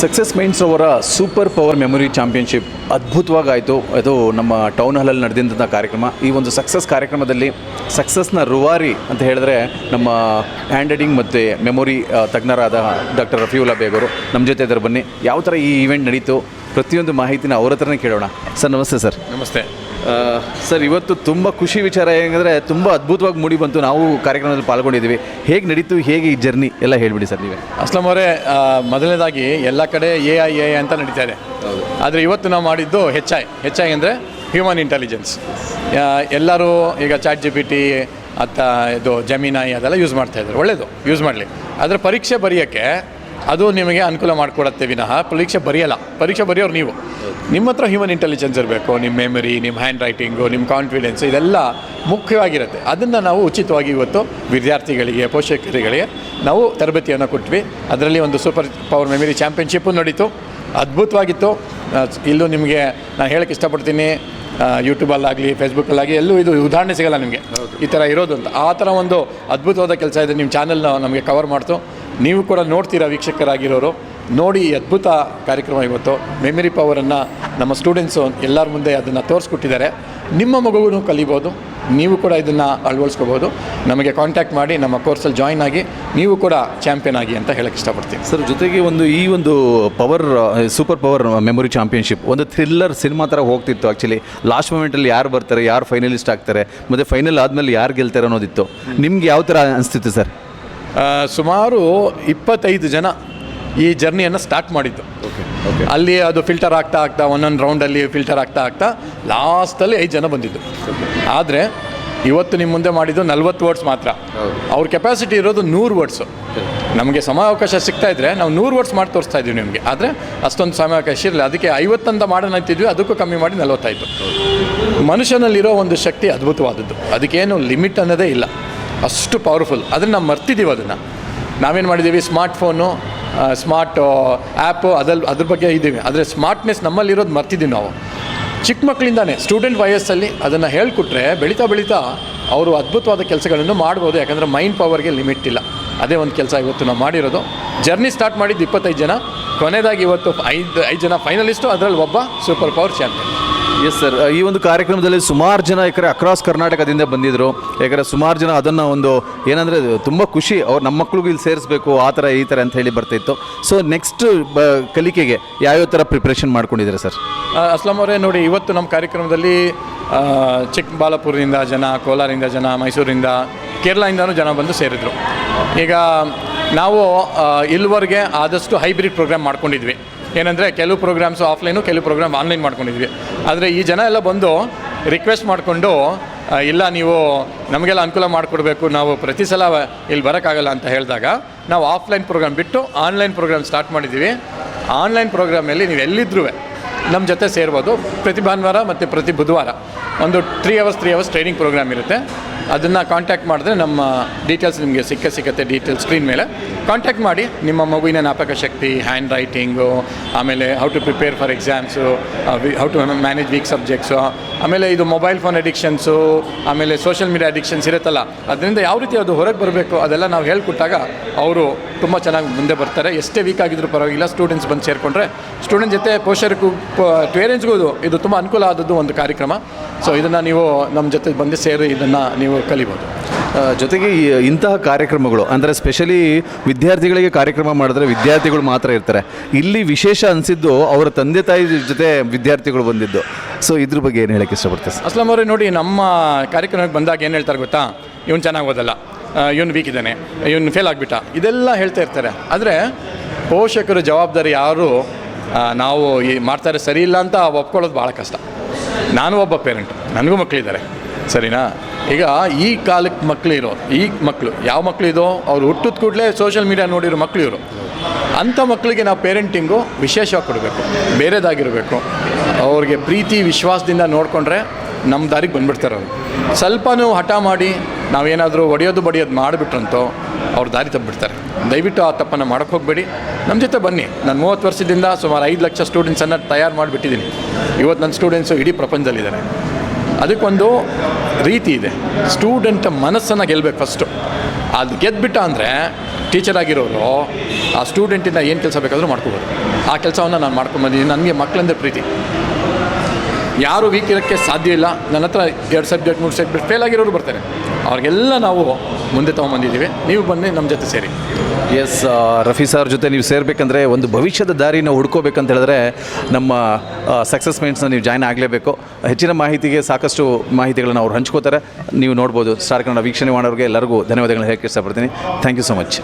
Success minds ಅವರ super power memory championship ಅದ್ಭುತವಾಗಿ ಆಯಿತು ಅದು ನಮ್ಮ ಟೌನ್ ಹಾಲಲ್ಲಿ ನಡೆದಂಥ ಕಾರ್ಯಕ್ರಮ. ಈ ಒಂದು ಸಕ್ಸಸ್ ಕಾರ್ಯಕ್ರಮದಲ್ಲಿ ಸಕ್ಸಸ್ನ ರುವಾರಿ ಅಂತ ಹೇಳಿದ್ರೆ ನಮ್ಮ ಹ್ಯಾಂಡ್ ರೈಟಿಂಗ್ ಮತ್ತು ಮೆಮೊರಿ ತಜ್ಞರಾದ ಡಾಕ್ಟರ್ ರಫಿಯುಲ್ಲಾ ಬೇಗ್ ಅವರು. ನಮ್ಮ ಜೊತೆ ಇದ್ದಾರೆ ಬನ್ನಿ. ಯಾವ ಥರ ಈ ಇವೆಂಟ್ ನಡೀತು? ಪ್ರತಿಯೊಂದು ಮಾಹಿತಿನ ಅವ್ರ ಹತ್ರನೇ ಕೇಳೋಣ. ಸರ್, ನಮಸ್ತೆ ಸರ್. ನಮಸ್ತೆ. ಸರ್ ಇವತ್ತು ತುಂಬ ಖುಷಿ ವಿಚಾರ ಏನಂದರೆ ತುಂಬ ಅದ್ಭುತವಾಗಿ ಮೂಡಿ ಬಂತು. ನಾವು ಕಾರ್ಯಕ್ರಮದಲ್ಲಿ ಪಾಲ್ಗೊಂಡಿದ್ದೀವಿ. ಹೇಗೆ ನಡೀತು? ಹೇಗೆ ಈ ಜರ್ನಿ? ಎಲ್ಲ ಹೇಳಿಬಿಡಿ ಸರ್ ನೀವೇ. ಅಸ್ಲಂ ಅವರೇ ಮೊದಲನೇದಾಗಿ ಎಲ್ಲ ಕಡೆ ಎ ಐ ಎ ಅಂತ ನಡೀತಾ ಇದೆ. ಆದರೆ ಇವತ್ತು ನಾವು ಮಾಡಿದ್ದು ಹೆಚ್ ಐ ಹೆಚ್ ಐ ಅಂದರೆ ಹ್ಯೂಮನ್ ಇಂಟೆಲಿಜೆನ್ಸ್ ಎಲ್ಲರೂ ಈಗ ಚಾಟ್ ಜಿ ಪಿ ಟಿ ಅತ್ತ ಇದು ಜಮೀನಾಯಿ ಅದೆಲ್ಲ ಯೂಸ್ ಮಾಡ್ತಾಯಿದ್ದಾರೆ ಒಳ್ಳೆಯದು ಯೂಸ್ ಮಾಡಲಿ. ಆದರೆ ಪರೀಕ್ಷೆ ಬರೆಯೋಕ್ಕೆ ಅದು ನಿಮಗೆ ಅನುಕೂಲ ಮಾಡಿಕೊಡತ್ತೆ ವಿನಃ. ಪರೀಕ್ಷೆ ಬರೆಯಲ್ಲ. ಪರೀಕ್ಷೆ ಬರೆಯೋರು ನೀವು. ನಿಮ್ಮ ಹತ್ರ ಹ್ಯೂಮನ್ ಇಂಟೆಲಿಜೆನ್ಸ್ ಇರಬೇಕು ನಿಮ್ಮ ಮೆಮರಿ ನಿಮ್ಮ ಹ್ಯಾಂಡ್ ರೈಟಿಂಗು ನಿಮ್ಮ ಕಾನ್ಫಿಡೆನ್ಸ್ ಇದೆಲ್ಲ ಮುಖ್ಯವಾಗಿರುತ್ತೆ. ಅದನ್ನು ನಾವು ಉಚಿತವಾಗಿ ಇವತ್ತು ವಿದ್ಯಾರ್ಥಿಗಳಿಗೆ, ಪೋಷಕರುಗಳಿಗೆ ನಾವು ತರಬೇತಿಯನ್ನು ಕೊಟ್ವಿ. ಅದರಲ್ಲಿ ಒಂದು ಸೂಪರ್ ಪವರ್ ಮೆಮರಿ ಚಾಂಪಿಯನ್ಶಿಪ್ಪು ನಡೀತು. ಅದ್ಭುತವಾಗಿತ್ತು. ಇಲ್ಲೂ ನಿಮಗೆ ನಾನು ಹೇಳಕ್ಕೆ ಇಷ್ಟಪಡ್ತೀನಿ. ಯೂಟ್ಯೂಬಲ್ಲಾಗಲಿ ಫೇಸ್ಬುಕ್ಕಲ್ಲಾಗಲಿ ಎಲ್ಲೂ ಇದು ಉದಾಹರಣೆ ಸಿಗಲ್ಲ ನಿಮಗೆ. ಈ ಥರ ಇರೋದು ಅಂತ. ಆ ಥರ ಒಂದು ಅದ್ಭುತವಾದ ಕೆಲಸ ಇದೆ. ನಿಮ್ಮ ಚಾನಲ್ನ ನಮಗೆ ಕವರ್ ಮಾಡ್ತು. ನೀವು ಕೂಡ ನೋಡ್ತೀರಾ ವೀಕ್ಷಕರಾಗಿರೋರು. ನೋಡಿ ಅದ್ಭುತ ಕಾರ್ಯಕ್ರಮ ಇವತ್ತು. ಮೆಮರಿ ಪವರನ್ನು ನಮ್ಮ ಸ್ಟೂಡೆಂಟ್ಸು ಎಲ್ಲರ ಮುಂದೆ ಅದನ್ನು ತೋರಿಸ್ಕೊಟ್ಟಿದ್ದಾರೆ. ನಿಮ್ಮ ಮಗುವೂ ಕಲಿಬೋದು. ನೀವು ಕೂಡ ಇದನ್ನು ಅಳವಡಿಸ್ಕೋಬೋದು ನಮಗೆ ಕಾಂಟ್ಯಾಕ್ಟ್ ಮಾಡಿ, ನಮ್ಮ ಕೋರ್ಸಲ್ಲಿ ಜಾಯ್ನ್ ಆಗಿ, ನೀವು ಕೂಡ ಚಾಂಪಿಯನ್ ಆಗಿ ಅಂತ ಹೇಳಕ್ಕೆ ಇಷ್ಟಪಡ್ತೀನಿ. ಸರ್, ಜೊತೆಗೆ ಒಂದು ಈ ಒಂದು power super power memory championship ಒಂದು ಥ್ರಿಲ್ಲರ್ ಸಿನಿಮಾ ಥರ ಹೋಗ್ತಿತ್ತು ಆ್ಯಕ್ಚುಲಿ ಲಾಸ್ಟ್ ಮೂಮೆಂಟಲ್ಲಿ ಯಾರು ಬರ್ತಾರೆ, ಯಾರು ಫೈನಲಿಸ್ಟ್ ಆಗ್ತಾರೆ, ಮತ್ತು ಫೈನಲ್ ಆದಮೇಲೆ ಯಾರು ಗೆಲ್ತಾರೆ ಅನ್ನೋದಿತ್ತು. ನಿಮ್ಗೆ ಯಾವ ಥರ ಅನಿಸ್ತಿತ್ತು ಸರ್? ಸುಮಾರು ಇಪ್ಪತ್ತೈದು ಜನ ಈ ಜರ್ನಿಯನ್ನು ಸ್ಟಾರ್ಟ್ ಮಾಡಿದ್ದು. ಅಲ್ಲಿ ಅದು ಫಿಲ್ಟರ್ ಆಗ್ತಾ ಆಗ್ತಾ ಒಂದೊಂದು ರೌಂಡಲ್ಲಿ ಫಿಲ್ಟರ್ ಆಗ್ತಾ ಆಗ್ತಾ ಲಾಸ್ಟಲ್ಲಿ ಐದು ಜನ ಬಂದಿದ್ದು. ಆದರೆ ಇವತ್ತು ನಿಮ್ಮ ಮುಂದೆ ಮಾಡಿದ್ದು ನಲ್ವತ್ತು ವರ್ಡ್ಸ್ ಮಾತ್ರ. ಅವ್ರ ಕೆಪಾಸಿಟಿ ಇರೋದು ನೂರು ವರ್ಡ್ಸು ನಮಗೆ ಸಮಯಾವಕಾಶ ಸಿಗ್ತಾ ಇದ್ದರೆ ನಾವು ನೂರು ವರ್ಡ್ಸ್ ಮಾಡಿ ತೋರಿಸ್ತಾ ಇದ್ದೀವಿ ನಿಮಗೆ. ಆದರೆ ಅಷ್ಟೊಂದು ಸಮಯಾವಕಾಶ ಇರಲಿಲ್ಲ. ಅದಕ್ಕೆ ಐವತ್ತಂತ ಮಾಡೋಣ ಅಂತಿದ್ವಿ ಅದಕ್ಕೂ ಕಮ್ಮಿ ಮಾಡಿ ನಲವತ್ತಾಯಿತು ಮನುಷ್ಯನಲ್ಲಿರೋ ಒಂದು ಶಕ್ತಿ ಅದ್ಭುತವಾದದ್ದು. ಅದಕ್ಕೇನು ಲಿಮಿಟ್ ಅನ್ನೋದೇ ಇಲ್ಲ. ಅಷ್ಟು ಪವರ್ಫುಲ್ ಅದನ್ನು ನಾವು ಮರ್ತಿದ್ದೀವಿ ಅದನ್ನು. ನಾವೇನು ಮಾಡಿದ್ದೀವಿ ಸ್ಮಾರ್ಟ್ ಫೋನು ಸ್ಮಾರ್ಟ್ ಆ್ಯಪು ಅದಲ್ಲಿ ಅದ್ರ ಬಗ್ಗೆ ಇದ್ದೀವಿ ಆದರೆ ಸ್ಮಾರ್ಟ್ನೆಸ್ ನಮ್ಮಲ್ಲಿರೋದು ಮರ್ತಿದ್ದೀವಿ ನಾವು. ಚಿಕ್ಕ ಮಕ್ಕಳಿಂದಾನೆ ಸ್ಟೂಡೆಂಟ್ ವಯಸ್ಸಲ್ಲಿ ಅದನ್ನು ಹೇಳ್ಕೊಟ್ರೆ ಬೆಳೀತಾ ಬೆಳೀತಾ ಅವರು ಅದ್ಭುತವಾದ ಕೆಲಸಗಳನ್ನು ಮಾಡ್ಬೋದು. ಯಾಕಂದರೆ ಮೈಂಡ್ ಪವರ್ಗೆ ಲಿಮಿಟ್ ಇಲ್ಲ. ಅದೇ ಒಂದು ಕೆಲಸ ಇವತ್ತು ನಾವು ಮಾಡಿರೋದು. ಜರ್ನಿ ಸ್ಟಾರ್ಟ್ ಮಾಡಿದ್ದು ಇಪ್ಪತ್ತೈದು ಜನ. ಕೊನೆಯದಾಗಿ ಇವತ್ತು ಐದು ಐದು ಜನ ಫೈನಲಿಸ್ಟು ಅದರಲ್ಲಿ ಒಬ್ಬ super power champion yes sir ಈ ಒಂದು ಕಾರ್ಯಕ್ರಮದಲ್ಲಿ ಸುಮಾರು ಜನ ಯಾಕಂದರೆ ಅಕ್ರಾಸ್ ಕರ್ನಾಟಕದಿಂದ ಬಂದಿದ್ದರು ಯಾಕಂದರೆ ಸುಮಾರು ಜನ ಅದನ್ನು ಒಂದು ಏನಂದರೆ ತುಂಬ ಖುಷಿ. ಅವ್ರು ನಮ್ಮ ಮಕ್ಳಿಗೂ ಇಲ್ಲಿ ಸೇರಿಸ್ಬೇಕು, ಆ ಥರ ಈ ಥರ ಅಂತ ಹೇಳಿ ಬರ್ತಾಯಿತ್ತು ಸೊ ನೆಕ್ಸ್ಟ್ ಬ, ಕಲಿಕೆಗೆ ಯಾವ್ಯಾವ ಥರ ಪ್ರಿಪ್ರೇಷನ್ ಮಾಡ್ಕೊಂಡಿದ್ದೀರಾ ಸರ್ ಅಸ್ಲಾಂ ಅವರೇ, ನೋಡಿ, ಇವತ್ತು ನಮ್ಮ ಕಾರ್ಯಕ್ರಮದಲ್ಲಿ ಚಿಕ್ಕಬಾಲಪುರದಿಂದ ಜನ ಕೋಲಾರಿಂದ ಜನ, ಮೈಸೂರಿಂದ, ಕೇರಳದಿಂದನೂ ಜನ ಬಂದು ಸೇರಿದರು. ಈಗ ನಾವು ಇಲ್ಲಿವರೆಗೆ ಆದಷ್ಟು ಹೈಬ್ರಿಡ್ ಪ್ರೋಗ್ರಾಮ್ ಮಾಡ್ಕೊಂಡಿದ್ವಿ. ಏನಂದರೆ, ಕೆಲವು ಪ್ರೋಗ್ರಾಮ್ಸು ಆಫ್ಲೈನು ಕೆಲವು ಪ್ರೋಗ್ರಾಮ್ ಆನ್ಲೈನ್ ಮಾಡ್ಕೊಂಡಿದ್ವಿ. ಆದರೆ ಈ ಜನ ಎಲ್ಲ ಬಂದು ರಿಕ್ವೆಸ್ಟ್ ಮಾಡಿಕೊಂಡು ಇಲ್ಲ, ನೀವು ನಮಗೆಲ್ಲ ಅನುಕೂಲ ಮಾಡಿಕೊಡ್ಬೇಕು, ನಾವು ಪ್ರತಿ ಸಲ ಇಲ್ಲಿ ಬರೋಕ್ಕಾಗಲ್ಲ ಅಂತ ಹೇಳಿದಾಗ, ನಾವು ಆಫ್ಲೈನ್ ಪ್ರೋಗ್ರಾಮ್ ಬಿಟ್ಟು ಆನ್ಲೈನ್ ಪ್ರೋಗ್ರಾಮ್ ಸ್ಟಾರ್ಟ್ ಮಾಡಿದ್ದೀವಿ. ಆನ್ಲೈನ್ ಪ್ರೋಗ್ರಾಮಲ್ಲಿ ನೀವು ಎಲ್ಲಿದ್ರೂ ನಮ್ಮ ಜೊತೆ ಸೇರ್ಬೋದು. ಪ್ರತಿ ಭಾನುವಾರ ಮತ್ತು ಪ್ರತಿ ಬುಧವಾರ. ಒಂದು three hours three hours training program ಇರುತ್ತೆ. ಅದನ್ನು ಕಾಂಟ್ಯಾಕ್ಟ್ ಮಾಡಿದ್ರೆ ನಮ್ಮ ಡೀಟೇಲ್ಸ್ ನಿಮಗೆ ಸಿಕ್ಕ ಸಿಕ್ಕತ್ತೆ ಡೀಟೇಲ್ಸ್ ಸ್ಕ್ರೀನ್ ಮೇಲೆ. ಕಾಂಟ್ಯಾಕ್ಟ್ ಮಾಡಿ, ನಿಮ್ಮ ಮಗುವಿನ ಜ್ಞಾಪಕ ಶಕ್ತಿ ಹ್ಯಾಂಡ್ ರೈಟಿಂಗು ಆಮೇಲೆ how to prepare for exams how to manage weak subjects ಆಮೇಲೆ ಇದು ಮೊಬೈಲ್ ಫೋನ್ ಅಡಿಕ್ಷನ್ಸು ಆಮೇಲೆ ಸೋಷಿಯಲ್ ಮೀಡಿಯಾ ಅಡಿಕ್ಷನ್ಸ್ ಇರುತ್ತಲ್ಲ, ಅದರಿಂದ ಯಾವ ರೀತಿ ಅದು ಹೊರಗೆ ಬರಬೇಕು ಅದೆಲ್ಲ ನಾವು ಹೇಳ್ಕೊಟ್ಟಾಗ ಅವರು ತುಂಬ ಚೆನ್ನಾಗಿ ಮುಂದೆ ಬರ್ತಾರೆ. ಎಷ್ಟೇ ವೀಕ್ ಆಗಿದ್ರು ಪರವಾಗಿಲ್ಲ ಸ್ಟೂಡೆಂಟ್ಸ್ ಬಂದು ಸೇರಿಕೊಂಡ್ರೆ ಸ್ಟೂಡೆಂಟ್ ಜೊತೆ ಪೋಷಕರಿಗೂ ಪೇರೆಂಟ್ಸ್ಗೂ ಇದು ತುಂಬ ಅನುಕೂಲ ಆದದ್ದು ಒಂದು ಕಾರ್ಯಕ್ರಮ. ಸೊ ಇದನ್ನು ನೀವು ನಮ್ಮ ಜೊತೆ ಬಂದು ಸೇರಿ ಇದನ್ನು ನೀವು ಕಲಿಬೋದು. ಜೊತೆಗೆ ಇಂತಹ ಕಾರ್ಯಕ್ರಮಗಳು, ಅಂದರೆ ಸ್ಪೆಷಲಿ ವಿದ್ಯಾರ್ಥಿಗಳಿಗೆ ಕಾರ್ಯಕ್ರಮ ಮಾಡಿದ್ರೆ ವಿದ್ಯಾರ್ಥಿಗಳು ಮಾತ್ರ ಇರ್ತಾರೆ. ಇಲ್ಲಿ ವಿಶೇಷ ಅನಿಸಿದ್ದು ಅವರ ತಂದೆ ತಾಯಿ ಜೊತೆ ವಿದ್ಯಾರ್ಥಿಗಳು ಬಂದಿದ್ದು. ಸೊ ಇದ್ರ ಬಗ್ಗೆ ಏನು ಹೇಳಕ್ಕೆ ಇಷ್ಟಪಡ್ತೀವಿ ಸರ್ ಅಸ್ಲಂ ಅವರೇ, ನೋಡಿ, ನಮ್ಮ ಕಾರ್ಯಕ್ರಮಕ್ಕೆ ಬಂದಾಗ ಏನು ಹೇಳ್ತಾರೆ ಗೊತ್ತಾ? ಇವನು ಚೆನ್ನಾಗಿ ಓದಲ್ಲ. ಇವನು ವೀಕ್ ಇದ್ದಾನೆ. ಇವನು ಫೇಲ್ ಆಗಿಬಿಟ್ಟ. ಇದೆಲ್ಲ ಹೇಳ್ತಾ ಇರ್ತಾರೆ. ಆದರೆ, ಪೋಷಕರ ಜವಾಬ್ದಾರಿ ಯಾರು? ನಾವು ಈ ಮಾಡ್ತಾರೆ ಸರಿ ಇಲ್ಲ ಅಂತ ಒಪ್ಕೊಳ್ಳೋದು ಭಾಳ ಕಷ್ಟ. ನಾನು ಒಬ್ಬ ಪೇರೆಂಟ್ ನನಗೂ ಮಕ್ಕಳಿದ್ದಾರೆ ಸರಿನಾ? ಈಗ ಈ ಕಾಲಕ್ಕೆ ಮಕ್ಕಳು ಇರೋ, ಈ ಮಕ್ಕಳು ಯಾವ ಮಕ್ಕಳು ಇದೋ? ಅವ್ರು ಹುಟ್ಟಿದ ಕೂಡಲೇ ಸೋಷಿಯಲ್ ಮೀಡಿಯಾ ನೋಡಿರೋ ಮಕ್ಕಳು ಇವರು. ಅಂಥ ಮಕ್ಕಳಿಗೆ ನಾವು ಪೇರೆಂಟಿಂಗು ವಿಶೇಷವಾಗಿ ಕೊಡಬೇಕು, ಬೇರೆದಾಗಿರಬೇಕು. ಅವ್ರಿಗೆ ಪ್ರೀತಿ, ವಿಶ್ವಾಸದಿಂದ ನೋಡಿಕೊಂಡ್ರೆ ನಮ್ಮ ದಾರಿಗೆ ಬಂದ್ಬಿಡ್ತಾರೆ ಅವರು. ಸ್ವಲ್ಪನೂ ಹಠ ಮಾಡಿ ನಾವೇನಾದರೂ ಒಡೆಯೋದು ಬಡಿಯೋದು ಮಾಡಿಬಿಟ್ರಂತೋ ಅವ್ರು ದಾರಿ ತಪ್ಪಿಬಿಡ್ತಾರೆ. ದಯವಿಟ್ಟು ಆ ತಪ್ಪನ್ನು ಮಾಡೋಕ್ಕೆ ಹೋಗಬೇಡಿ. ನಮ್ಮ ಜೊತೆ ಬನ್ನಿ. ನಾನು ಮೂವತ್ತು ವರ್ಷದಿಂದ ಸುಮಾರು ಐದು ಲಕ್ಷ ಸ್ಟೂಡೆಂಟ್ಸನ್ನು ತಯಾರು ಮಾಡಿಬಿಟ್ಟಿದ್ದೀನಿ. ಇವತ್ತು ನನ್ನ ಸ್ಟೂಡೆಂಟ್ಸು ಇಡೀ ಪ್ರಪಂಚದಲ್ಲಿದ್ದಾರೆ. ಅದಕ್ಕೊಂದು ರೀತಿ ಇದೆ. ಸ್ಟೂಡೆಂಟ್ ಮನಸ್ಸನ್ನು ಗೆಲ್ಲಬೇಕು ಫಸ್ಟು ಅದು ಗೆದ್ದುಬಿಟ್ಟ ಅಂದರೆ ಟೀಚರ್ ಆಗಿರೋರು ಆ ಸ್ಟೂಡೆಂಟಿಂದ ಏನು ಕೆಲಸ ಬೇಕಾದರೂ ಮಾಡ್ಕೋಬೋದು. ಆ ಕೆಲಸವನ್ನು ನಾನು ಮಾಡ್ಕೊಂಬಂದಿದ್ದೀನಿ ನನಗೆ ಮಕ್ಕಳಂದ್ರೆ ಪ್ರೀತಿ. ಯಾರು ವೀಕ್ ಇರೋಕ್ಕೆ ಸಾಧ್ಯ ಇಲ್ಲ. ನನ್ನ ಹತ್ರ ಎರಡು ಸಬ್ಜೆಕ್ಟ್ ಮೂರು ಸಬ್ಜೆಕ್ಟ್ ಫೇಲ್ ಆಗಿರೋರು ಬರ್ತಾರೆ. ಅವ್ರಿಗೆಲ್ಲ ನಾವು ಮುಂದೆ ತೊಗೊಂಬಂದಿದ್ದೀವಿ. ನೀವು ಬನ್ನಿ ನಮ್ಮ ಜೊತೆ ಸೇರಿ. ಎಸ್ ರಫಿ ಸರ್ ಜೊತೆ ನೀವು ಸೇರಬೇಕಂದ್ರೆ ಒಂದು ಭವಿಷ್ಯದ ದಾರಿನ ಹುಡ್ಕೋಬೇಕಂತ ಹೇಳಿದ್ರೆ ನಮ್ಮ ಸಕ್ಸಸ್ ಮೈಂಡ್ಸ್ನ ನೀವು ಜಾಯ್ನ್ ಆಗಲೇಬೇಕು. ಹೆಚ್ಚಿನ ಮಾಹಿತಿಗೆ ಸಾಕಷ್ಟು ಮಾಹಿತಿಗಳನ್ನು ಅವ್ರು ಹಂಚ್ಕೋತಾರೆ. ನೀವು ನೋಡ್ಬೋದು. ಸ್ಟಾರ್ ಕನ್ನಡ ವೀಕ್ಷಣೆ ಮಾಡೋರಿಗೆ ಎಲ್ಲರಿಗೂ ಧನ್ಯವಾದಗಳನ್ನ ಹೇಳಕ್ಕೆ ಇಷ್ಟಪಡ್ತೀನಿ ಥ್ಯಾಂಕ್ ಯು ಸೊ ಮಚ್